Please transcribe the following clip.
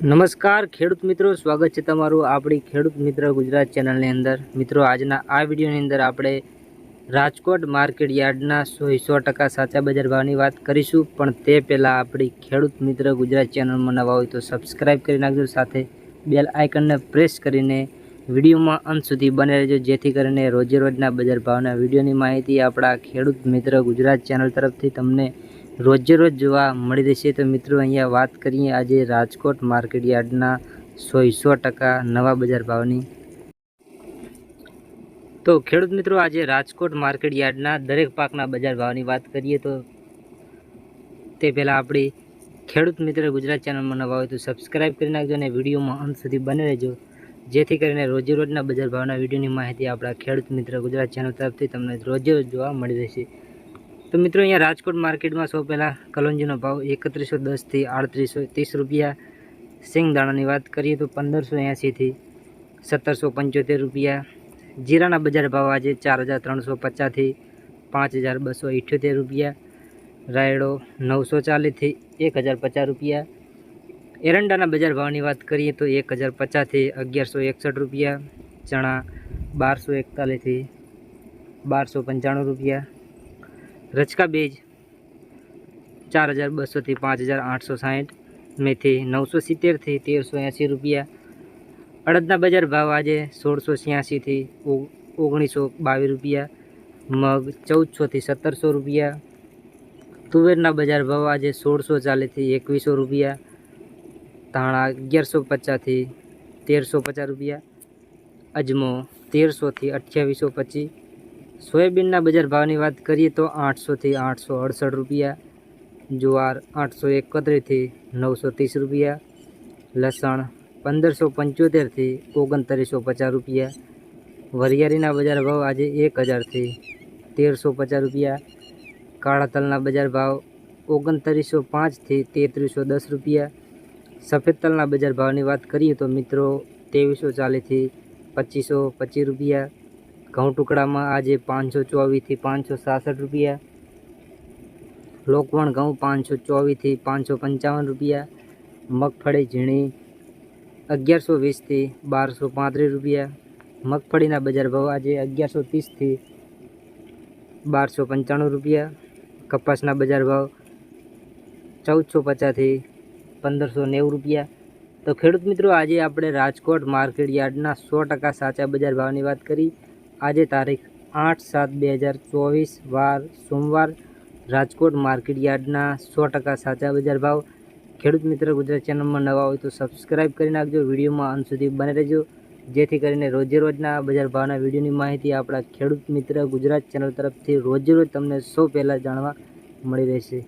નમસ્કાર, ખેડૂત મિત્રો. સ્વાગત છે તમારું આપણી ખેડૂત મિત્ર ગુજરાત ચેનલની અંદર. મિત્રો, આજના આ વિડીયોની અંદર આપણે રાજકોટ માર્કેટ યાર્ડના સો સો ટકા સાચા બજાર ભાવની વાત કરીશું. પણ તે પહેલાં આપણી ખેડૂત મિત્ર ગુજરાત ચેનલમાં નવા હોય તો સબસ્ક્રાઈબ કરી નાખજો. સાથે બેલ આઇકનને પ્રેસ કરીને વિડીયોમાં અંત સુધી બને રહેજો. જેથી કરીને રોજે રોજના બજાર ભાવના વિડીયોની માહિતી આપણા ખેડૂત મિત્ર ગુજરાત ચેનલ તરફથી તમને રોજે રોજ જોવા મળી રહેશે. તો મિત્રો, અહીંયા વાત કરીએ આજે રાજકોટ માર્કેટ યાર્ડના સો સો ટકા નવા બજાર ભાવની. તો ખેડૂત મિત્રો, આજે રાજકોટ માર્કેટ યાર્ડના દરેક પાકના બજાર ભાવની વાત કરીએ તો તે પહેલાં આપણી ખેડૂત મિત્ર ગુજરાત ચેનલમાં નવા હોય તો સબસ્ક્રાઈબ કરી નાખજો અને વિડીયોમાં અંત સુધી બને રહેજો. જેથી કરીને રોજે રોજના બજાર ભાવના વિડીયોની માહિતી આપણા ખેડૂત મિત્ર ગુજરાત ચેનલ તરફથી તમને રોજે રોજ જોવા મળી રહેશે. તો મિત્રો અહીંયા રાજકોટ માર્કેટમાં સૌ પહેલાં કલોંજીનો ભાવ એકત્રીસો દસથી આડત્રીસો ત્રીસ રૂપિયા. સિંગદાણાની વાત કરીએ તો પંદરસો એંસીથી સત્તરસો પંચોતેર રૂપિયા. જીરાના બજાર ભાવ આજે ચાર હજાર ત્રણસો પચાસથી પાંચ હજાર બસો ઇઠ્યોતેર રૂપિયા. રાયડો નવસો ચાલીસથી એક હજાર પચાસ રૂપિયા. એરંડાના બજાર ભાવની વાત કરીએ તો એક હજાર પચાસથી અગિયારસો એકસઠ રૂપિયા. ચણા બારસો એકતાલીસથી બારસો પંચાણું રૂપિયા. રચકા બેજ, ચાર હજાર બસોથી પાંચ હજાર આઠસો સાહીઠ, મેથી નવસો સિત્તેરથી તેરસો એંસી રૂપિયા. અડદના બજાર ભાવ આજે સોળસો છ્યાસીથી ઓગણીસો બાવીસ રૂપિયા. મગ ચૌદસોથી સત્તરસો રૂપિયા. તુવેરના બજાર ભાવ આજે સોળસો ચાલીસથી એકવીસો રૂપિયા. ધાણા અગિયારસો પચાસથી તેરસો પચાસ રૂપિયા. અજમો તેરસોથી અઠ્યાવીસો પચીસ. સોયાબીનના બજાર ભાવની વાત કરીએ તો આઠસોથી આઠસો અડસઠ રૂપિયા, જુવાર આઠસો એકત્રીસથી નવસો ત્રીસ રૂપિયા, લસણ પંદરસો પંચોતેરથી ઓગણત્રીસો પચાસ રૂપિયા, વરિયાળીના બજાર ભાવ આજે એક હજારથી તેરસો પચાસ રૂપિયા, કાળા તલના બજાર ભાવ ઓગણત્રીસો પાંચથી તેત્રીસો દસ રૂપિયા. સફેદ તલના બજાર ભાવની વાત કરીએ તો મિત્રો ત્રેવીસો ચાલીસથી પચીસો પચીસ રૂપિયા ઘઉં ટુકડામાં આજે પાંચસો ચોવીસથી પાંચસો સાસઠ રૂપિયા. લોકવણ ઘઉં પાંચસો ચોવીસથી પાંચસો પંચાવન રૂપિયા. મગફળી ઝીણી અગિયારસો વીસથી બારસો પાંત્રીસ રૂપિયા. મગફળીના બજાર ભાવ આજે અગિયારસો ત્રીસથી બારસો પંચાણું રૂપિયા. કપાસના બજાર ભાવ ચૌદસો પચાસથી પંદરસો નેવું રૂપિયા. તો ખેડૂત મિત્રો, આજે આપણે રાજકોટ માર્કેટ યાર્ડના સો ટકા સાચા બજાર ભાવની વાત કરી. આજે તારીખ આઠ સાત બે હજાર ચોવીસ વાર સોમવાર રાજકોટ માર્કેટ યાર્ડના સો ટકા સાચા બજાર ભાવ. ખેડૂત મિત્ર, ગુજરાત ચેનલમાં નવા હોય તો સબસ્ક્રાઈબ કરી નાખજો. વિડીયોમાં અંત સુધી બને રહેજો. જેથી કરીને રોજે રોજના બજાર ભાવના વિડીયોની માહિતી આપણા ખેડૂત મિત્ર, ગુજરાત ચેનલ તરફથી રોજે રોજ તમને સૌ પહેલાં જાણવા મળી રહેશે.